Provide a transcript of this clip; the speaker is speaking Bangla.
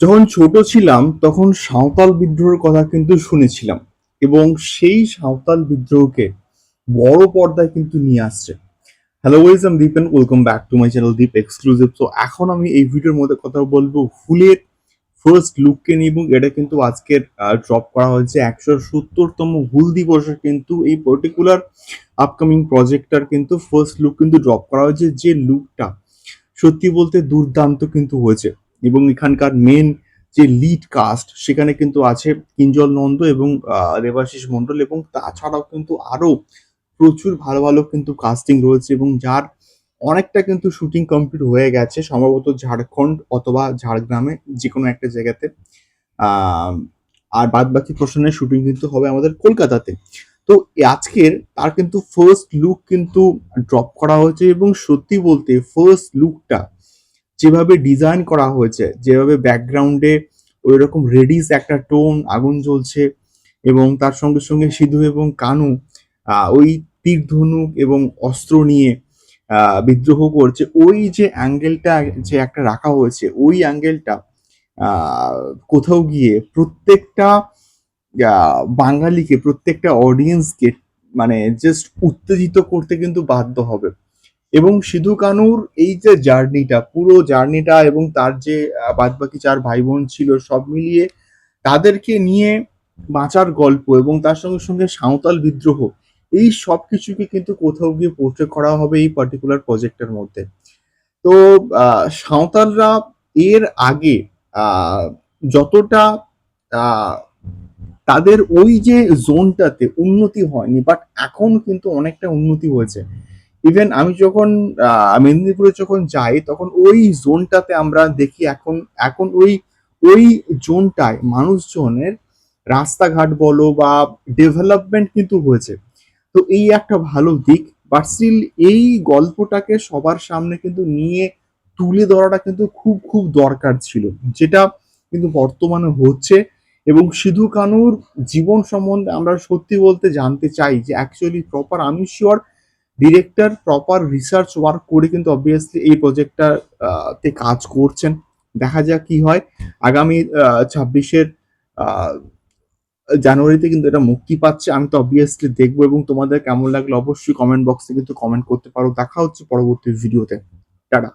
যখন ছোট ছিলাম, তখন সাঁওতাল বিদ্রোহের কথা কিন্তু শুনেছিলাম এবং সেই সাঁওতাল বিদ্রোহকে বড় পর্দায় কিন্তু নিয়ে আসছে। Hello wedge I'm Deep and welcome back to my channel Deep exclusive তো এখন আমি এই ভিডিওর মধ্যে কথা বলব ফুলের ফার্স্ট লুককে নিয়ে এবং এটা কিন্তু আজকের ড্রপ করা হয়েছে একশো সত্তরতম হুল দিবসের কিন্তু এই পার্টিকুলার আপকামিং প্রজেক্টটার কিন্তু ফার্স্ট লুক কিন্তু ড্রপ করা হয়েছে যে লুকটা সত্যি বলতে দুর্দান্ত কিন্তু হয়েছে। এবং এখানকার মেন যে লিড কাস্ট সেখানে কিন্তু আছে কিঞ্জল নন্দ এবং দেবাশিস মন্ডল এবং তাছাড়াও কিন্তু আরও প্রচুর ভালো ভালো কিন্তু কাস্টিং রয়েছে এবং যার অনেকটা কিন্তু শুটিং কমপ্লিট হয়ে গেছে, সম্ভবত ঝাড়খণ্ড অথবা ঝাড়গ্রামে যে কোনো একটা জায়গাতে। আর বাদ বাকি প্রশ্নের শুটিং কিন্তু হবে আমাদের কলকাতাতে। তো আজকের তার কিন্তু ফার্স্ট লুক কিন্তু ড্রপ করা হয়েছে এবং সত্যি বলতে ফার্স্ট লুকটা যেভাবে ডিজাইন করা হয়েছে, যেভাবে ব্যাকগ্রাউন্ডে ওই রকম রেডিস একটা টোন আগুন জ্বলছে এবং তার সঙ্গে সঙ্গে সিধু এবং কানু ওই তীর ধনুক এবং অস্ত্র নিয়ে বিদ্রোহ করছে। ওই যে অ্যাঙ্গেলটা যে একটা রাখা হয়েছে, ওই অ্যাঙ্গেলটা কোথাও গিয়ে প্রত্যেকটা বাঙালিকে, প্রত্যেকটা অডিয়েন্সকে মানে জাস্ট উত্তেজিত করতে কিন্তু বাধ্য হবে। এবং সিধু কানুর এই যে জার্নিটা, পুরো জার্নিটা এবং তার যে বাদ বাকি চার ভাই বোন ছিল সব মিলিয়ে তাদেরকে নিয়ে বাঁচার গল্প এবং তার সঙ্গে সঙ্গে সাঁওতাল বিদ্রোহ, এই সব কিছুকে কিন্তু কোথাও গিয়ে পোর্ট্রে করা হবে এই পার্টিকুলার প্রজেক্টের মধ্যে। তো সাঁওতালরা এর আগে যতটা তাদের ওই যে জোনটাতে উন্নতি হয়নি বাট এখন কিন্তু অনেকটা উন্নতি হয়েছে। ইভেন আমি যখন মেদিনীপুরে যখন যাই, তখন ওই জোনটাতে আমরা দেখি এখন এখন ওই ওই জোনটায় মানুষজনের রাস্তাঘাট বলো বা ডেভেলপমেন্ট কিন্তু হয়েছে। তো এই একটা ভালো দিক বাট স্টিল এই গল্পটাকে সবার সামনে কিন্তু নিয়ে তুলে ধরাটা কিন্তু খুব খুব দরকার ছিল, যেটা কিন্তু বর্তমানে হচ্ছে। এবং সিধু কানুর জীবন সম্বন্ধে আমরা সত্যি বলতে জানতে চাই যে অ্যাকচুয়ালি প্রপার আমি sure director proper research work করে কিন্তু অবভিয়াসলি এই প্রজেক্টটা তে কাজ করছেন। দেখা যাক কি হয়। আগামী ছাব্বিশের জানুয়ারিতে কিন্তু এটা মুক্তি পাচ্ছে। আমি তো অবভিয়াসলি দেখব এবং তোমাদের কেমন লাগল অবশ্যই কমেন্ট বক্সে কিন্তু কমেন্ট করতে পারো। দেখা হচ্ছে পরবর্তী ভিডিওতে টাটা।